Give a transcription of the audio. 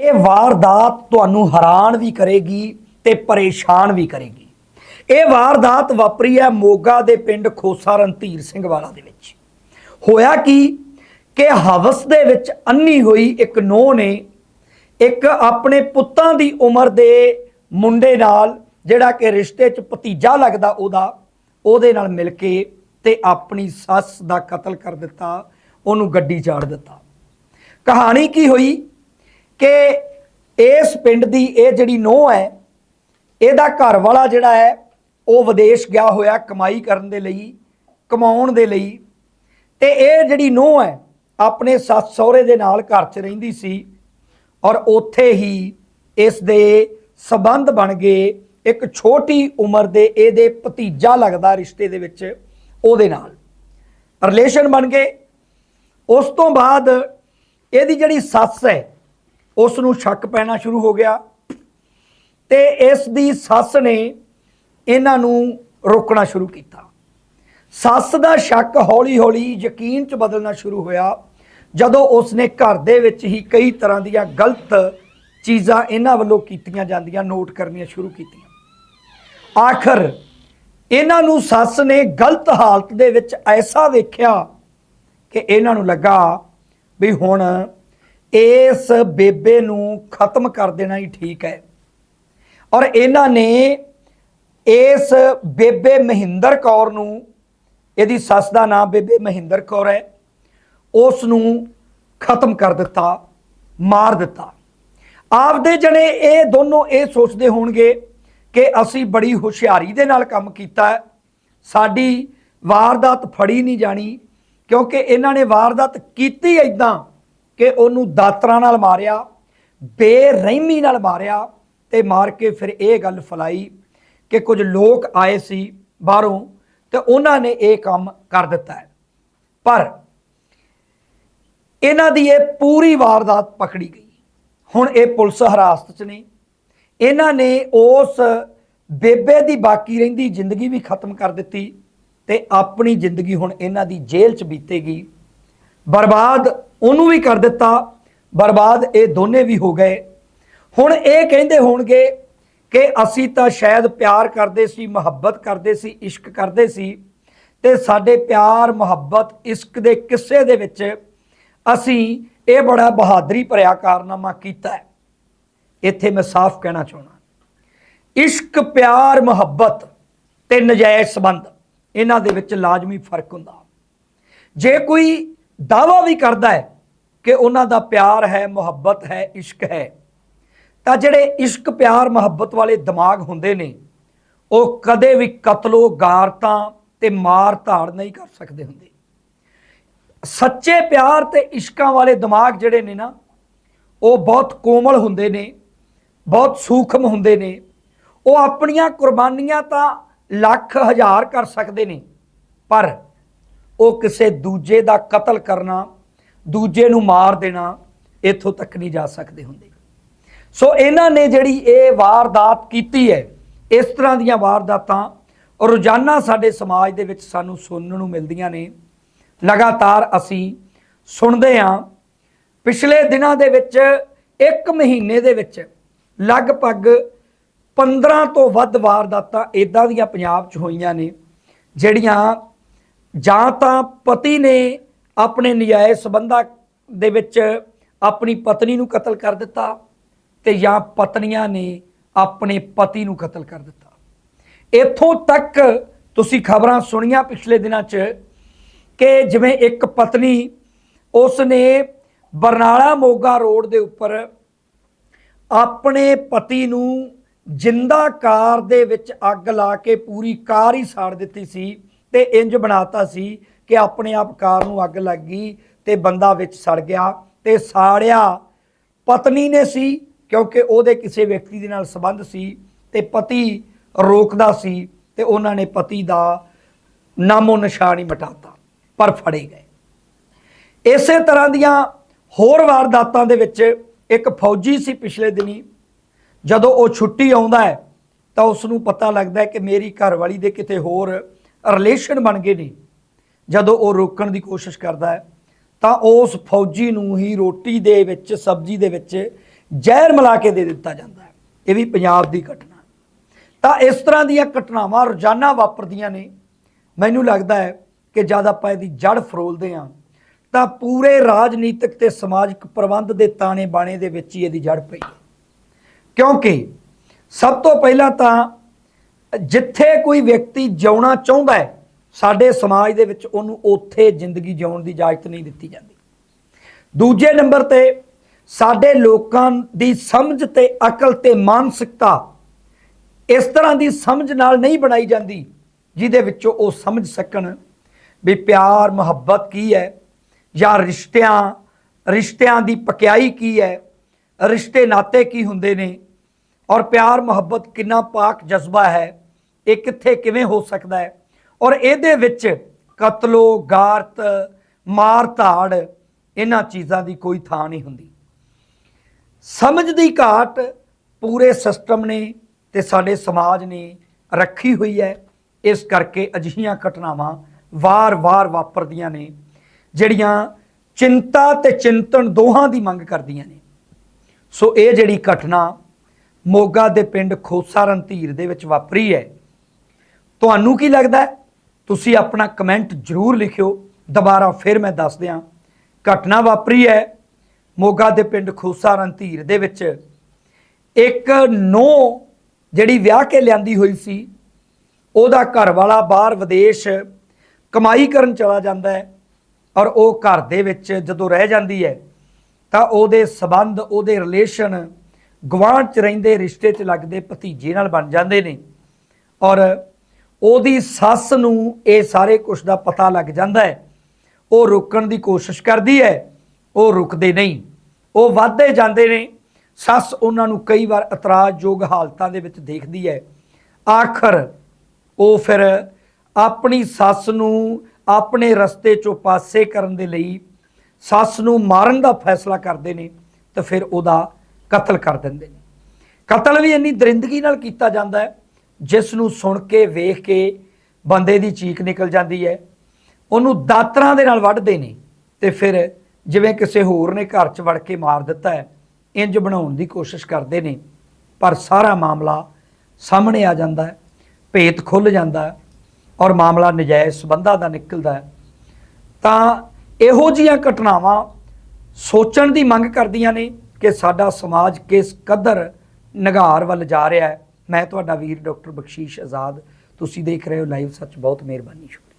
ਇਹ ਵਾਰਦਾਤ ਤੁਹਾਨੂੰ ਹੈਰਾਨ ਵੀ ਕਰੇਗੀ ਤੇ ਪਰੇਸ਼ਾਨ ਵੀ ਕਰੇਗੀ। ਇਹ ਵਾਰਦਾਤ ਵਾਪਰੀ ਹੈ ਮੋਗਾ ਦੇ ਪਿੰਡ ਖੋਸਾ ਰਣਧੀਰ ਸਿੰਘ ਵਾਲਾ ਦੇ ਵਿੱਚ। ਹੋਇਆ ਕੀ ਕਿ ਹਵਸ ਦੇ ਵਿੱਚ ਅੰਨੀ ਹੋਈ ਇੱਕ ਨੋਹ ਨੇ ਇੱਕ ਆਪਣੇ ਪੁੱਤਾਂ ਦੀ ਉਮਰ ਦੇ ਮੁੰਡੇ ਨਾਲ, ਜਿਹੜਾ ਕਿ ਰਿਸ਼ਤੇ 'ਚ ਭਤੀਜਾ ਲੱਗਦਾ ਉਹਦਾ, ਉਹਦੇ ਨਾਲ ਮਿਲ ਕੇ ਤੇ ਆਪਣੀ ਸੱਸ ਦਾ ਕਤਲ ਕਰ ਦਿੱਤਾ, ਉਹਨੂੰ ਗੱਡੀ ਚਾੜ ਦਿੱਤਾ। ਕਹਾਣੀ ਕੀ ਹੋਈ? ਕਿ ਇਸ ਪਿੰਡ ਦੀ ਇਹ ਜਿਹੜੀ ਨੋਹ ਹੈ, ਇਹਦਾ ਘਰ ਵਾਲਾ ਜਿਹੜਾ ਹੈ, ਉਹ ਵਿਦੇਸ਼ ਗਿਆ ਹੋਇਆ ਕਮਾਈ ਕਰਨ ਦੇ ਲਈ, ਕਮਾਉਣ ਦੇ ਲਈ। ਤੇ ਇਹ ਜਿਹੜੀ ਨੋਹ ਹੈ, ਆਪਣੇ ਸੱਸ ਸਹੁਰੇ ਦੇ ਨਾਲ ਘਰ 'ਚ ਰਹਿੰਦੀ ਸੀ ਔਰ ਉੱਥੇ ਹੀ ਇਸ ਦੇ ਸਬੰਧ ਬਣ ਗਏ ਇੱਕ ਛੋਟੀ ਉਮਰ ਦੇ ਇਹਦੇ ਭਤੀਜਾ ਲੱਗਦਾ ਰਿਸ਼ਤੇ ਦੇ ਵਿੱਚ ਉਹਦੇ ਨਾਲ। ਰਿਲੇਸ਼ਨ ਬਣ ਗਏ। ਉਸ ਤੋਂ ਬਾਅਦ ਇਹਦੀ ਜਿਹੜੀ ਸੱਸ ਹੈ ਉਸ ਨੂੰ ਸ਼ੱਕ ਪੈਣਾ ਸ਼ੁਰੂ ਹੋ ਗਿਆ ਤੇ ਇਸ ਦੀ ਸੱਸ ਨੇ ਇਹਨਾਂ ਨੂੰ ਰੋਕਣਾ ਸ਼ੁਰੂ ਕੀਤਾ। ਸੱਸ ਦਾ ਸ਼ੱਕ ਹੌਲੀ-ਹੌਲੀ ਯਕੀਨ 'ਚ ਬਦਲਣਾ ਸ਼ੁਰੂ ਹੋਇਆ, ਜਦੋਂ ਉਸ ਨੇ ਘਰ ਦੇ ਵਿੱਚ ਹੀ ਕਈ ਤਰ੍ਹਾਂ ਦੀਆਂ ਗਲਤ ਚੀਜ਼ਾਂ ਇਹਨਾਂ ਵੱਲੋਂ ਕੀਤੀਆਂ ਜਾਂਦੀਆਂ, ਨੋਟ ਕਰਨੀਆਂ ਸ਼ੁਰੂ ਕੀਤੀਆਂ। ਆਖਰ ਇਹਨਾਂ ਨੂੰ ਸੱਸ ਨੇ ਗਲਤ ਹਾਲਤ ਦੇ ਵਿੱਚ ਐਸਾ ਵੇਖਿਆ ਕਿ ਇਹਨਾਂ ਨੂੰ ਲੱਗਾ ਵੀ ਹੁਣ ਇਸ ਬੇਬੇ ਨੂੰ ਖਤਮ ਕਰ ਦੇਣਾ ਹੀ ਠੀਕ ਹੈ। ਔਰ ਇਹਨਾਂ ਨੇ ਇਸ ਬੇਬੇ ਮਹਿੰਦਰ ਕੌਰ ਨੂੰ, ਇਹਦੀ ਸੱਸ ਦਾ ਨਾਮ ਬੇਬੇ ਮਹਿੰਦਰ ਕੌਰ ਹੈ ਉਸ ਨੂੰ ਖਤਮ ਕਰ ਦਿੱਤਾ, ਮਾਰ ਦਿੱਤਾ। ਆਪਦੇ ਜਣੇ ਇਹ ਦੋਨੋਂ ਇਹ ਸੋਚਦੇ ਹੋਣਗੇ ਕਿ ਅਸੀਂ ਬੜੀ ਹੁਸ਼ਿਆਰੀ ਦੇ ਨਾਲ ਕੰਮ ਕੀਤਾ ਸਾਡੀ ਵਾਰਦਾਤ ਫੜੀ ਨਹੀਂ ਜਾਣੀ, ਕਿਉਂਕਿ ਇਹਨਾਂ ਨੇ ਵਾਰਦਾਤ ਕੀਤੀ ਐਦਾਂ ਕਿ ਉਹਨੂੰ ਦਾਤਰਾਂ ਨਾਲ ਮਾਰਿਆ, ਬੇਰਹਿਮੀ ਨਾਲ ਮਾਰਿਆ ਤੇ ਮਾਰ ਕੇ ਫਿਰ ਇਹ ਗੱਲ ਫਲਾਈ ਕਿ ਕੁਝ ਲੋਕ ਆਏ ਸੀ ਬਾਹਰੋਂ ਤੇ ਉਹਨਾਂ ਨੇ ਇਹ ਕੰਮ ਕਰ ਦਿੱਤਾ ਹੈ। ਪਰ ਇਹਨਾਂ ਦੀ ਇਹ ਪੂਰੀ ਵਾਰਦਾਤ ਪਕੜੀ ਗਈ। ਹੁਣ ਇਹ ਪੁਲਿਸ ਹਰਾਸਤ 'ਚ ਨੇ। ਇਹਨਾਂ ਨੇ ਉਸ ਬੇਬੇ ਦੀ ਬਾਕੀ ਰਹਿੰਦੀ ਜ਼ਿੰਦਗੀ ਵੀ ਖਤਮ ਕਰ ਦਿੱਤੀ ਤੇ ਆਪਣੀ ਜ਼ਿੰਦਗੀ ਹੁਣ ਇਹਨਾਂ ਦੀ ਜੇਲ੍ਹ 'ਚ ਬੀਤੇਗੀ। ਬਰਬਾਦ ਉਹਨੂੰ ਵੀ ਕਰ ਦਿੱਤਾ, ਬਰਬਾਦ ਇਹ ਦੋਨੇ ਵੀ ਹੋ ਗਏ। ਹੁਣ ਇਹ ਕਹਿੰਦੇ ਹੋਣਗੇ ਕਿ ਅਸੀਂ ਤਾਂ ਸ਼ਾਇਦ ਪਿਆਰ ਕਰਦੇ ਸੀ, ਮੁਹੱਬਤ ਕਰਦੇ ਸੀ, ਇਸ਼ਕ ਕਰਦੇ ਸੀ ਤੇ ਸਾਡੇ ਪਿਆਰ, ਮੁਹੱਬਤ, ਇਸ਼ਕ ਦੇ ਕਿੱਸੇ ਦੇ ਵਿੱਚ ਅਸੀਂ ਇਹ ਬੜਾ ਬਹਾਦਰੀ ਭਰਿਆ ਕਾਰਨਾਮਾ ਕੀਤਾ ਹੈ। ਇੱਥੇ ਮੈਂ ਸਾਫ਼ ਕਹਿਣਾ ਚਾਹੁੰਦਾ ਇਸ਼ਕ, ਪਿਆਰ, ਮੁਹੱਬਤ ਤੇ ਨਜਾਇਜ਼ ਸੰਬੰਧ, ਇਹਨਾਂ ਦੇ ਵਿੱਚ ਲਾਜ਼ਮੀ ਫ਼ਰਕ ਹੁੰਦਾ। ਜੇ ਕੋਈ ਦਾਵਾ ਵੀ ਕਰਦਾ ਹੈ ਕਿ ਉਹਨਾਂ ਦਾ ਪਿਆਰ ਹੈ, ਮੁਹੱਬਤ ਹੈ, ਇਸ਼ਕ ਹੈ। ਤਾਂ ਜਿਹੜੇ ਇਸ਼ਕ, ਪਿਆਰ, ਮੁਹੱਬਤ ਵਾਲੇ ਦਿਮਾਗ ਹੁੰਦੇ ਨੇ, ਉਹ ਕਦੇ ਵੀ ਕਤਲੋ, ਗਾਰਤਾਂ ਤੇ ਮਾਰ ਧਾੜ ਨਹੀਂ ਕਰ ਸਕਦੇ ਹੁੰਦੇ। ਸੱਚੇ ਪਿਆਰ ਤੇ ਇਸ਼ਕਾਂ ਵਾਲੇ ਦਿਮਾਗ ਜਿਹੜੇ ਨੇ ਨਾ, ਉਹ ਬਹੁਤ ਕੋਮਲ ਹੁੰਦੇ ਨੇ, ਬਹੁਤ ਸੂਖਮ ਹੁੰਦੇ ਨੇ। ਉਹ ਆਪਣੀਆਂ ਕੁਰਬਾਨੀਆਂ ਤਾਂ ਲੱਖ ਹਜ਼ਾਰ ਕਰ ਸਕਦੇ ਨੇ, ਪਰ ਉਹ ਕਿਸੇ ਦੂਜੇ ਦਾ ਕਤਲ ਕਰਨਾ, ਦੂਜੇ ਨੂੰ ਮਾਰ ਦੇਣਾ, ਇੱਥੋਂ ਤੱਕ ਨਹੀਂ ਜਾ ਸਕਦੇ ਹੁੰਦੇ। ਸੋ ਇਹਨਾਂ ਨੇ ਜਿਹੜੀ ਇਹ ਵਾਰਦਾਤ ਕੀਤੀ ਹੈ, ਇਸ ਤਰ੍ਹਾਂ ਦੀਆਂ ਵਾਰਦਾਤਾਂ ਰੋਜ਼ਾਨਾ ਸਾਡੇ ਸਮਾਜ ਦੇ ਵਿੱਚ ਸਾਨੂੰ ਸੁਣਨ ਨੂੰ ਮਿਲਦੀਆਂ ਨੇ। ਲਗਾਤਾਰ ਅਸੀਂ ਸੁਣਦੇ ਹਾਂ, ਪਿਛਲੇ ਦਿਨਾਂ ਦੇ ਵਿੱਚ, ਇੱਕ ਮਹੀਨੇ ਦੇ ਵਿੱਚ ਲਗਭਗ 15 ਤੋਂ ਵੱਧ ਵਾਰਦਾਤਾਂ ਇਦਾਂ ਦੀਆਂ ਪੰਜਾਬ 'ਚ ਹੋਈਆਂ ਨੇ, ਜਿਹੜੀਆਂ ਜਾਂ ਤਾਂ ਪਤੀ ਨੇ ਆਪਣੇ ਨਜਾਇਜ਼ ਸਬੰਧਾਂ ਦੇ ਵਿੱਚ ਆਪਣੀ ਪਤਨੀ ਨੂੰ ਕਤਲ ਕਰ ਦਿੱਤਾ ਤੇ ਜਾਂ ਪਤਨੀਆਂ ਨੇ ਆਪਣੇ ਪਤੀ ਨੂੰ ਕਤਲ ਕਰ ਦਿੱਤਾ। ਇੱਥੋਂ ਤੱਕ ਤੁਸੀਂ ਖਬਰਾਂ ਸੁਣੀਆਂ ਪਿਛਲੇ ਦਿਨਾਂ 'ਚ ਕਿ ਜਿਵੇਂ ਇੱਕ ਪਤਨੀ ਉਸ ਨੇ ਬਰਨਾਲਾ ਮੋਗਾ ਰੋਡ ਦੇ ਉੱਪਰ ਆਪਣੇ ਪਤੀ ਨੂੰ ਜਿੰਦਾ ਕਾਰ ਦੇ ਵਿੱਚ ਅੱਗ ਲਾ ਕੇ ਪੂਰੀ ਕਾਰ ਹੀ ਸਾੜ ਦਿੱਤੀ ਸੀ। ਤੇ ਇੰਜ ਬਣਾਤਾ ਸੀ ਕਿ ਆਪਣੇ ਆਪ ਕਾਰ ਨੂੰ ਅੱਗ ਲੱਗ ਗਈ ਤੇ ਬੰਦਾ ਵਿੱਚ ਸੜ ਗਿਆ ਤੇ ਸਾੜਿਆ। ਪਤਨੀ ਨੇ ਸੀ, ਕਿਉਂਕਿ ਉਹਦੇ ਕਿਸੇ ਵਿਅਕਤੀ ਦੇ ਨਾਲ ਸੰਬੰਧ ਸੀ ਤੇ ਪਤੀ ਰੋਕਦਾ ਸੀ ਤੇ ਉਹਨਾਂ ਨੇ ਪਤੀ ਦਾ ਨਾਮੋ ਨਿਸ਼ਾਨ ਹੀ ਮਿਟਾਤਾ, ਪਰ ਫੜੇ ਗਏ। ਇਸੇ ਤਰ੍ਹਾਂ ਦੀਆਂ ਹੋਰ ਵਾਰਦਾਤਾਂ ਦੇ ਵਿੱਚ ਇੱਕ ਫੌਜੀ ਸੀ ਪਿਛਲੇ ਦਿਨੀ। ਜਦੋਂ ਉਹ ਛੁੱਟੀ ਆਉਂਦਾ ਹੈ, ਤਾਂ ਉਸ ਨੂੰ ਪਤਾ ਲੱਗਦਾ ਹੈ ਕਿ ਮੇਰੀ ਘਰਵਾਲੀ ਦੇ ਕਿਤੇ ਹੋਰ ਰਿਲੇਸ਼ਨ ਬਣ ਗਏ ਨੇ। ਜਦੋਂ ਉਹ ਰੋਕਣ ਦੀ ਕੋਸ਼ਿਸ਼ ਕਰਦਾ ਹੈ, ਤਾਂ ਉਸ ਫੌਜੀ ਨੂੰ ਹੀ ਰੋਟੀ ਦੇ ਵਿੱਚ, ਸਬਜ਼ੀ ਦੇ ਵਿੱਚ ਜ਼ਹਿਰ ਮਿਲਾ ਕੇ ਦੇ ਦਿੱਤਾ ਜਾਂਦਾ ਹੈ। ਇਹ ਵੀ ਪੰਜਾਬ ਦੀ ਘਟਨਾ ਤਾਂ ਇਸ ਤਰ੍ਹਾਂ ਦੀਆਂ ਘਟਨਾਵਾਂ ਰੋਜ਼ਾਨਾ ਵਾਪਰਦੀਆਂ ਨੇ। ਮੈਨੂੰ ਲੱਗਦਾ ਹੈ ਕਿ ਜਦ ਆਪਾਂ ਇਹਦੀ ਜੜ ਫਰੋਲਦੇ ਹਾਂ, ਤਾਂ ਪੂਰੇ ਰਾਜਨੀਤਿਕ ਤੇ ਸਮਾਜਿਕ ਪ੍ਰਬੰਧ ਦੇ ਤਾਣੇ ਬਾਣੇ ਦੇ ਵਿੱਚ ਹੀ ਇਹਦੀ ਜੜ ਪਈ ਕਿਉਂਕਿ ਸਭ ਤੋਂ ਪਹਿਲਾਂ ਤਾਂ ਜਿੱਥੇ ਕੋਈ ਵਿਅਕਤੀ ਜਿਉਣਾ ਚਾਹੁੰਦਾ ਹੈ, ਸਾਡੇ ਸਮਾਜ ਦੇ ਵਿੱਚ ਉਹਨੂੰ ਉੱਥੇ ਜ਼ਿੰਦਗੀ ਜਿਉਣ ਦੀ ਇਜਾਜ਼ਤ ਨਹੀਂ ਦਿੱਤੀ ਜਾਂਦੀ। ਦੂਜੇ ਨੰਬਰ ਤੇ, ਸਾਡੇ ਲੋਕਾਂ ਦੀ ਸਮਝ ਤੇ ਅਕਲ ਤੇ ਮਾਨਸਿਕਤਾ ਇਸ ਤਰ੍ਹਾਂ ਦੀ ਸਮਝ ਨਾਲ ਨਹੀਂ ਬਣਾਈ ਜਾਂਦੀ, ਜਿਹਦੇ ਵਿੱਚੋਂ ਉਹ ਸਮਝ ਸਕਣ ਵੀ ਪਿਆਰ, ਮੁਹੱਬਤ ਕੀ ਹੈ, ਜਾਂ ਰਿਸ਼ਤਿਆਂ ਰਿਸ਼ਤਿਆਂ ਦੀ ਪਕਿਆਈ ਕੀ ਹੈ, ਰਿਸ਼ਤੇ ਨਾਤੇ ਕੀ ਹੁੰਦੇ ਨੇ, ਔਰ ਪਿਆਰ, ਮੁਹੱਬਤ ਕਿੰਨਾ ਪਾਕ ਜਜ਼ਬਾ ਹੈ ਇਹ ਕਿੱਥੇ ਕਿਵੇਂ ਹੋ ਸਕਦਾ ਹੈ? ਔਰ ਇਹਦੇ ਵਿੱਚ ਕਤਲੋ, ਗਾਰਤ ਮਾਰ ਧਾੜ ਇਹਨਾਂ ਚੀਜ਼ਾਂ ਦੀ ਕੋਈ ਥਾਂ ਨਹੀਂ ਹੁੰਦੀ। ਸਮਝ ਦੀ ਘਾਟ ਪੂਰੇ ਸਿਸਟਮ ਨੇ ਤੇ ਸਾਡੇ ਸਮਾਜ ਨੇ ਰੱਖੀ ਹੋਈ ਹੈ। ਇਸ ਕਰਕੇ ਅਜਿਹੀਆਂ ਘਟਨਾਵਾਂ ਵਾਰ-ਵਾਰ ਵਾਪਰਦੀਆਂ ਨੇ, ਜਿਹੜੀਆਂ ਚਿੰਤਾ ਤੇ ਚਿੰਤਨ ਦੋਹਾਂ ਦੀ ਮੰਗ ਕਰਦੀਆਂ ਨੇ। ਸੋ ਇਹ ਜਿਹੜੀ ਘਟਨਾ ਮੋਗਾ ਦੇ ਪਿੰਡ ਖੋਸਾ ਰਣਧੀਰ ਦੇ ਵਿੱਚ ਵਾਪਰੀ ਹੈ ਤੁਹਾਨੂੰ ਕੀ ਲੱਗਦਾ ਤੁਸੀਂ ਆਪਣਾ ਕਮੈਂਟ ਜ਼ਰੂਰ ਲਿਖਿਓ। ਦੁਬਾਰਾ ਫਿਰ ਮੈਂ ਦੱਸ ਦਿਆਂ ਘਟਨਾ ਵਾਪਰੀ ਹੈ ਮੋਗਾ ਦੇ ਪਿੰਡ ਖੋਸਾ ਰਣਧੀਰ ਦੇ ਵਿੱਚ। ਇੱਕ ਨੋ ਜਿਹੜੀ ਵਿਆਹ ਕੇ ਲਿਆਂਦੀ ਹੋਈ ਸੀ, ਉਹਦਾ ਘਰ ਵਾਲਾ ਬਾਹਰ ਵਿਦੇਸ਼ ਕਮਾਈ ਕਰਨ ਚਲਾ ਜਾਂਦਾ ਹੈ ਔਰ ਉਹ ਘਰ ਦੇ ਵਿੱਚ ਜਦੋਂ ਰਹਿ ਜਾਂਦੀ ਹੈ, ਤਾਂ ਉਹਦੇ ਸਬੰਧ, ਉਹਦੇ ਰਿਲੇਸ਼ਨ ਗਵਾਂਢ ਚ ਰਹਿੰਦੇ, ਰਿਸ਼ਤੇ ਚ ਲੱਗਦੇ ਭਤੀਜੇ ਨਾਲ ਬਣ ਜਾਂਦੇ ਨੇ ਔਰ ਉਹਦੀ ਸੱਸ ਨੂੰ ਇਹ ਸਾਰੇ ਕੁਝ ਦਾ ਪਤਾ ਲੱਗ ਜਾਂਦਾ ਹੈ। ਉਹ ਰੋਕਣ ਦੀ ਕੋਸ਼ਿਸ਼ ਕਰਦੀ ਹੈ, ਉਹ ਰੁਕਦੇ ਨਹੀਂ। ਉਹ ਵੱਧਦੇ ਜਾਂਦੇ ਨੇ। ਸੱਸ ਉਹਨਾਂ ਨੂੰ ਕਈ ਵਾਰ ਇਤਰਾਜ਼ਯੋਗ ਹਾਲਤਾਂ ਦੇ ਵਿੱਚ ਦੇਖਦੀ ਹੈ। ਆਖਰ ਉਹ ਫਿਰ ਆਪਣੀ ਸੱਸ ਨੂੰ ਆਪਣੇ ਰਸਤੇ ਚੋਂ ਪਾਸੇ ਕਰਨ ਦੇ ਲਈ ਸੱਸ ਨੂੰ ਮਾਰਨ ਦਾ ਫੈਸਲਾ ਕਰਦੇ ਨੇ ਤੇ ਫਿਰ ਉਹਦਾ ਕਤਲ ਕਰ ਦਿੰਦੇ ਨੇ। ਕਤਲ ਵੀ ਇੰਨੀ ਦਰਿੰਦਗੀ ਨਾਲ ਕੀਤਾ ਜਾਂਦਾ ਹੈ ਜਿਸ ਨੂੰ ਸੁਣ ਕੇ, ਵੇਖ ਕੇ ਬੰਦੇ ਦੀ ਚੀਕ ਨਿਕਲ ਜਾਂਦੀ ਹੈ। ਉਹਨੂੰ ਦਾਤਰਾਂ ਦੇ ਨਾਲ ਵੱਢਦੇ ਨੇ ਤੇ ਫਿਰ ਜਿਵੇਂ ਕਿਸੇ ਹੋਰ ਨੇ ਘਰ 'ਚ ਵੜ ਕੇ ਮਾਰ ਦਿੱਤਾ ਹੈ, ਇੰਜ ਬਣਾਉਣ ਦੀ ਕੋਸ਼ਿਸ਼ ਕਰਦੇ ਨੇ। ਪਰ ਸਾਰਾ ਮਾਮਲਾ ਸਾਹਮਣੇ ਆ ਜਾਂਦਾ ਹੈ, ਭੇਤ ਖੁੱਲ ਜਾਂਦਾ ਹੈ ਔਰ ਮਾਮਲਾ ਨਜਾਇਜ਼ ਸਬੰਧਾਂ ਦਾ ਨਿਕਲਦਾ ਹੈ। ਤਾਂ ਇਹੋ ਜੀਆਂ ਘਟਨਾਵਾਂ ਸੋਚਣ ਦੀ ਮੰਗ ਕਰਦੀਆਂ ਨੇ ਕਿ ਸਾਡਾ ਸਮਾਜ ਕਿਸ ਕਦਰ ਨਿਗਾਰ ਵੱਲ ਜਾ ਰਿਹਾ ਹੈ। ਮੈਂ ਤੁਹਾਡਾ ਵੀਰ ਡਾਕਟਰ ਬਖਸ਼ੀਸ਼ ਆਜ਼ਾਦ। ਤੁਸੀਂ ਦੇਖ ਰਹੇ ਹੋ ਲਾਈਵ, ਸੱਚ ਬਹੁਤ ਮਿਹਰਬਾਨੀ ਸ਼ੁਕਰੀਆ।